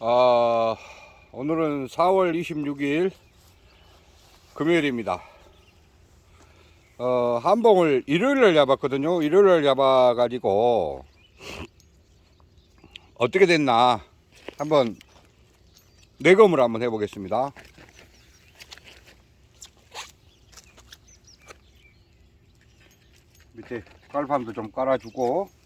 아, 오늘은 4월 26일 금요일입니다. 어, 한봉을 일요일날 잡았거든요. 일요일날 잡아가지고 어떻게 됐나 한번 내검을 한번 해보겠습니다. 밑에 깔판도 좀 깔아주고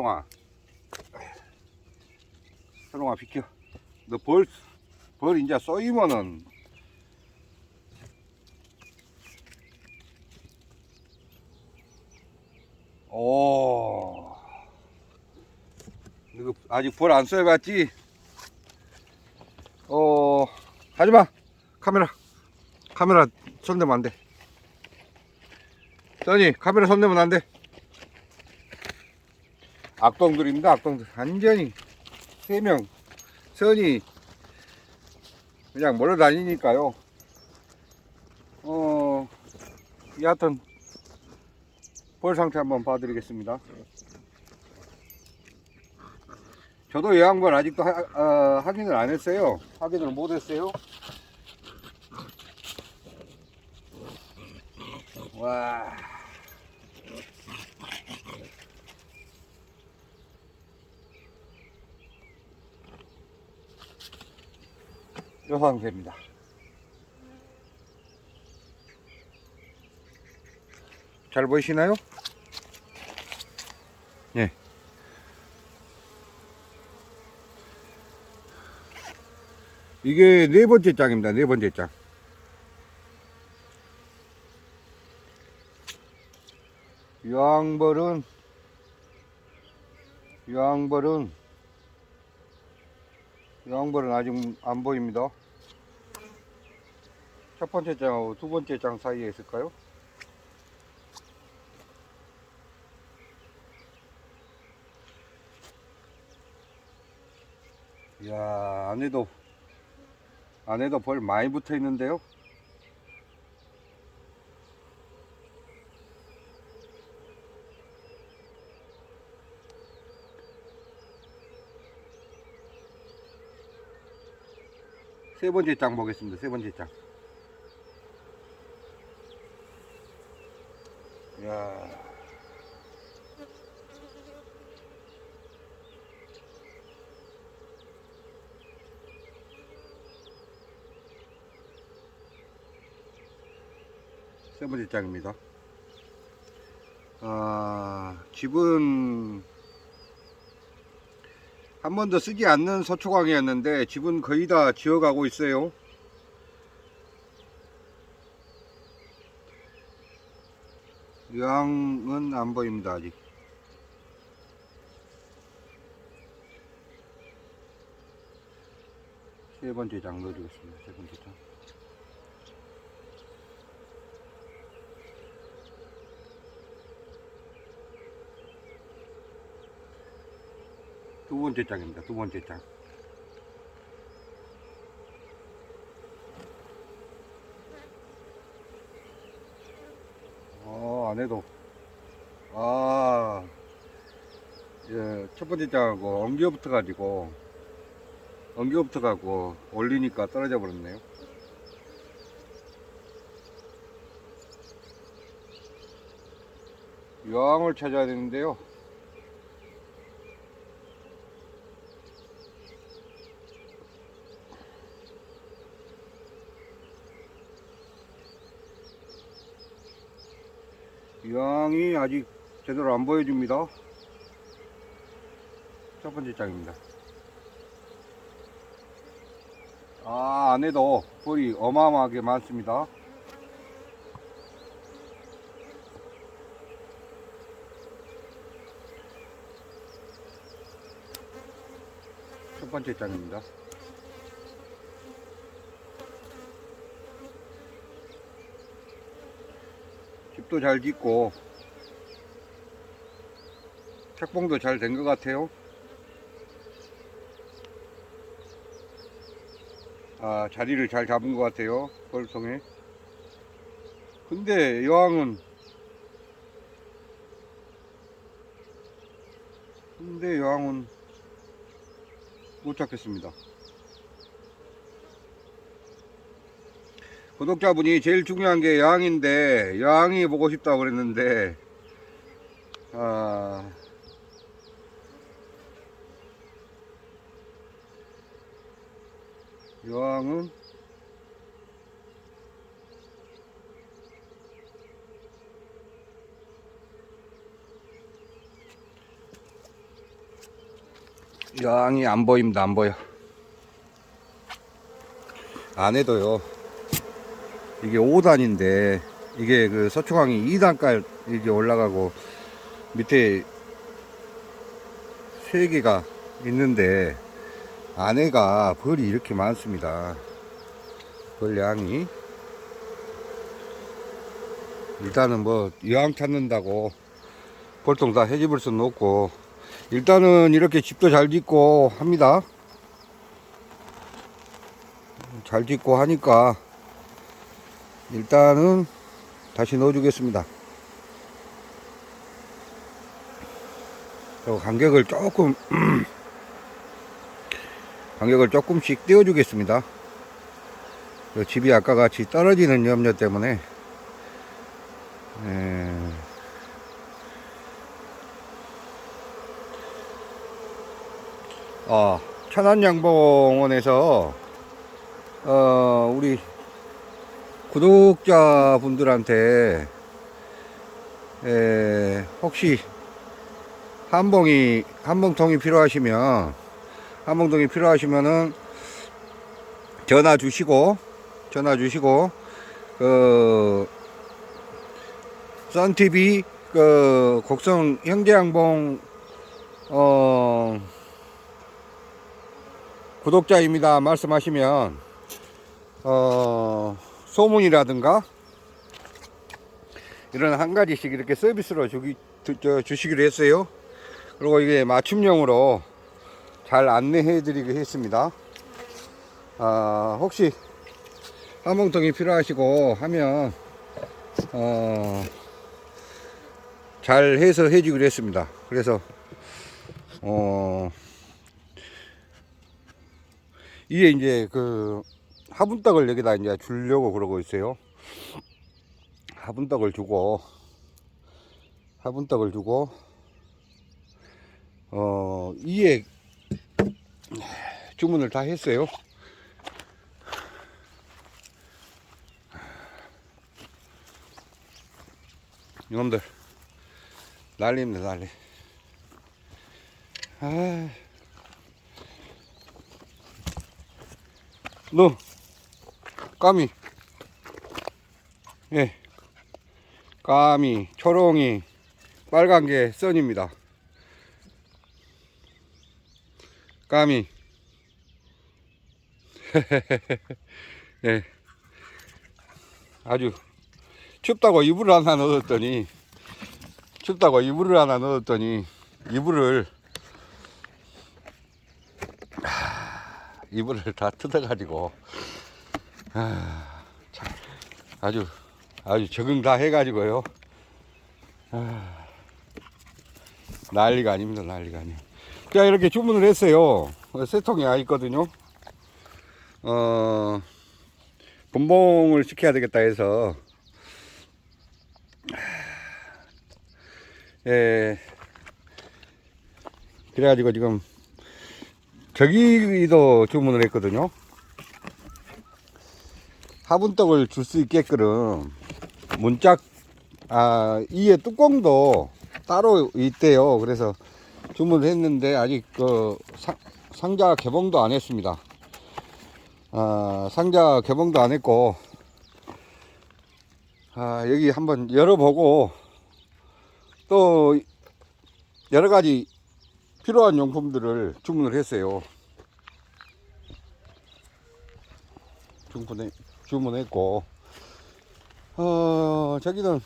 철롱아. 철롱아 비켜. 너벌벌 이제 쏘이면은. 오. 이거 아직 벌 안 쏘여봤지? 어 하지마. 카메라. 카메라 손대면 안돼. 써니 카메라 손대면 안돼 악동들입니다. 악동들. 완전히 세 명 선이 그냥 몰려 다니니까요. 어 여하튼 볼 상태 한번 봐드리겠습니다. 저도 요양벌 아직도 하, 어, 확인을 안 했어요. 확인을 못 했어요. 와 요 상태입니다. 잘 보이시나요? 예. 이게 네 번째 장입니다. 네 번째 장. 유황벌은 유황벌은 유황벌은 아직 안 보입니다. 첫 번째 장하고 두 번째 장 사이에 있을까요? 이야 안에도 안에도 벌 많이 붙어 있는데요. 세 번째 장 보겠습니다. 세 번째 장. 이야. 세 번째 장입니다. 아, 집은 한 번도 쓰지 않는 서초광이었는데 집은 거의 다 지어가고 있어요. 유황은 안 보입니다 아직. 세 번째 장 넣어주겠습니다. 세 번째 장. 두 번째 장입니다. 두 번째 장. 어, 안에도. 아, 예, 첫 번째 장하고 엉겨 붙어가지고, 엉겨 붙어가고 올리니까 떨어져 버렸네요. 유황을 찾아야 되는데요. 유황이 아직 제대로 안 보여줍니다. 첫 번째 장입니다. 아, 안에도 볼이 어마어마하게 많습니다. 첫 번째 장입니다. 집도 잘 짓고 책봉도 잘 된 것 같아요. 아, 자리를 잘 잡은 것 같아요. 벌통에. 근데 여왕은 근데 여왕은 못 찾겠습니다. 구독자분이 제일 중요한 게 여왕인데 여왕이 보고 싶다고 그랬는데 아 여왕은? 여왕이 안 보입니다 안 보여. 안에도요 이게 5단인데 이게 그 서초강이 2단까지 이렇게 올라가고 밑에 3개가 있는데 안에가 벌이 이렇게 많습니다. 벌 양이. 일단은 뭐 여왕 찾는다고 볼통 다 해집을 수는 없고 일단은 이렇게 집도 잘 짓고 합니다. 잘 짓고 하니까 일단은 다시 넣어주겠습니다. 저 간격을 조금 간격을 조금씩 띄워주겠습니다. 저 집이 아까 같이 떨어지는 염려 때문에 에... 아 천안양봉원에서 어 우리 구독자분들한테 에, 혹시 한봉이 한봉통이 필요하시면 한봉통이 필요하시면은 전화 주시고 전화 주시고 그 썬TV 그 곡성 형제양봉 어 구독자입니다. 말씀하시면 어 소문이라든가 이런 한 가지씩 이렇게 서비스로 주기, 주, 저, 주시기로 했어요. 그리고 이게 맞춤형으로 잘 안내해 드리게 했습니다. 아, 혹시 한봉통이 필요하시고 하면, 어, 잘 해서 해주기로 했습니다. 그래서, 어, 이게 이제 그, 화분떡을 여기다 이제 주려고 그러고 있어요. 화분떡을 주고, 화분떡을 주고, 어, 이에 주문을 다 했어요. 이놈들, 난리입니다, 난리. 아, 너, 까미. 예. 까미, 초롱이, 빨간 게 써입니다. 까미. 예. 아주 춥다고 이불을 하나 넣었더니 춥다고 이불을 하나 넣었더니 이불을 하, 이불을 다 뜯어가지고 아, 참, 아주 아주 적응 다 해가지고요. 아, 난리가 아닙니다. 난리가 아니에요. 자 이렇게 주문을 했어요. 세 통이 와 있거든요. 어 분봉을 시켜야 되겠다 해서 예 그래가지고 지금 저기도 주문을 했거든요. 화분떡을 줄 수 있게끔 문짝 아 이에 뚜껑도 따로 있대요. 그래서 주문을 했는데 아직 그 상, 상자 개봉도 안 했습니다. 아, 상자 개봉도 안 했고 아, 여기 한번 열어보고 또 여러 가지 필요한 용품들을 주문을 했어요. 주문해, 주문했고 어, 저기는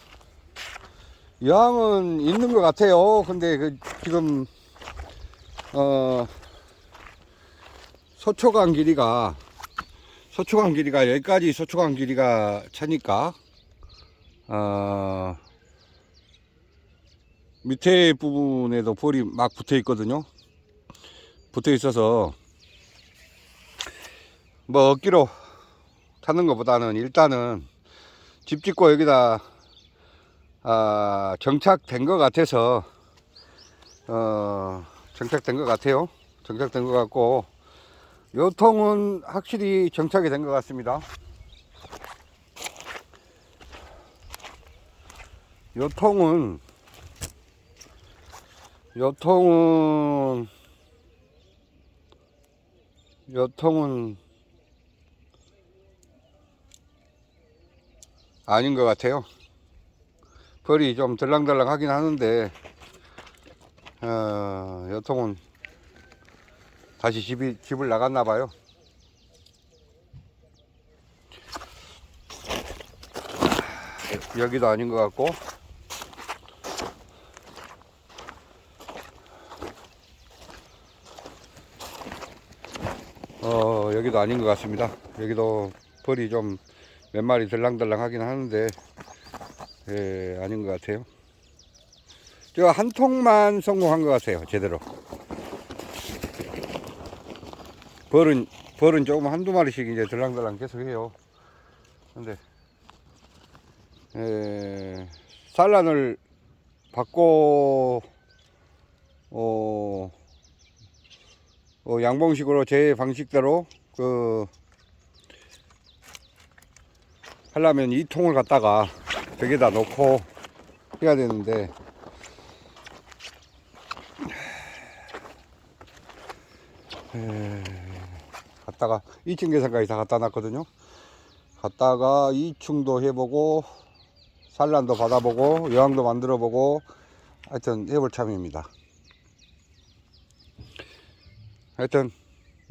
양은 있는 것 같아요. 근데 그 지금 어 서초강 길이가 서초강 길이가 여기까지 서초강 길이가 차니까 어 밑에 부분에도 볼이 막 붙어 있거든요. 붙어 있어서 뭐 억지로 타는 것보다는 일단은 집 짓고 여기다 아, 정착된 것 같아서 어, 정착된 것 같아요. 정착된 것 같고 요 통은 확실히 정착이 된 것 같습니다. 요 통은 요 통은 요 통은 아닌 것 같아요. 벌이 좀 들랑들랑 하긴 하는데 어, 요 통은 다시 집이 집을 나갔나 봐요. 여기도 아닌 것 같고 어 여기도 아닌 것 같습니다. 여기도 벌이 좀 몇 마리 들랑들랑 하긴 하는데 예, 아닌 것 같아요. 제가 한 통만 성공한 것 같아요. 제대로. 벌은 벌은 조금 한두 마리씩 이제 들랑들랑 계속 해요. 근데 에, 산란을 받고 어, 어, 양봉식으로 제 방식대로 그 하려면 이 통을 갖다가 벽에다 놓고 해야 되는데 에, 갔다가 2층 계산까지 다 갖다 놨거든요. 갔다가 2층도 해보고 산란도 받아보고 여왕도 만들어 보고 하여튼 해볼 참입니다. 하여튼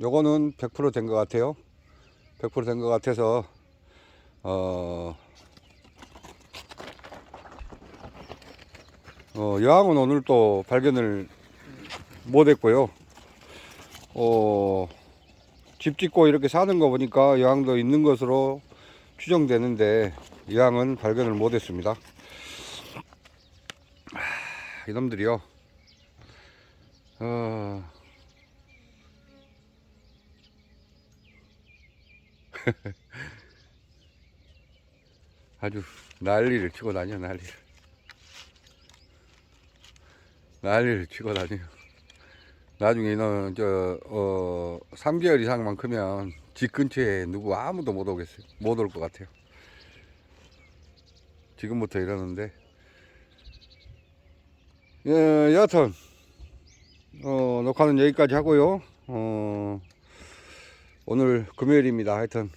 요거는 100%된 것 같아요. 100%된 것 같아서 어, 어, 여왕은 오늘 또 발견을 못했고요. 어, 집 짓고 이렇게 사는 거 보니까 여왕도 있는 것으로 추정되는데 여왕은 발견을 못했습니다. 하, 이놈들이요. 어, 아주 난리를 치고 다녀 난리를. 난리를 치고 다녀. 나중에 는 저어 3개월 이상만 크면 집 근처에 누구 아무도 못 오겠어요 못 올 것 같아요. 지금부터 이러는데. 예, 여하튼 어, 녹화는 여기까지 하고요. 어, 오늘 금요일입니다. 하여튼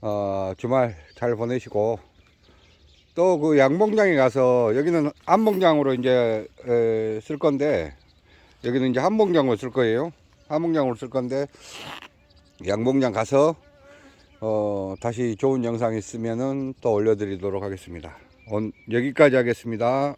어, 주말 잘 보내시고 또 그 양봉장에 가서 여기는 안봉장으로 이제 에, 쓸 건데 여기는 이제 한봉장으로 쓸 거예요. 한봉장으로 쓸 건데 양봉장 가서 어, 다시 좋은 영상 있으면은 또 올려드리도록 하겠습니다. 온, 여기까지 하겠습니다.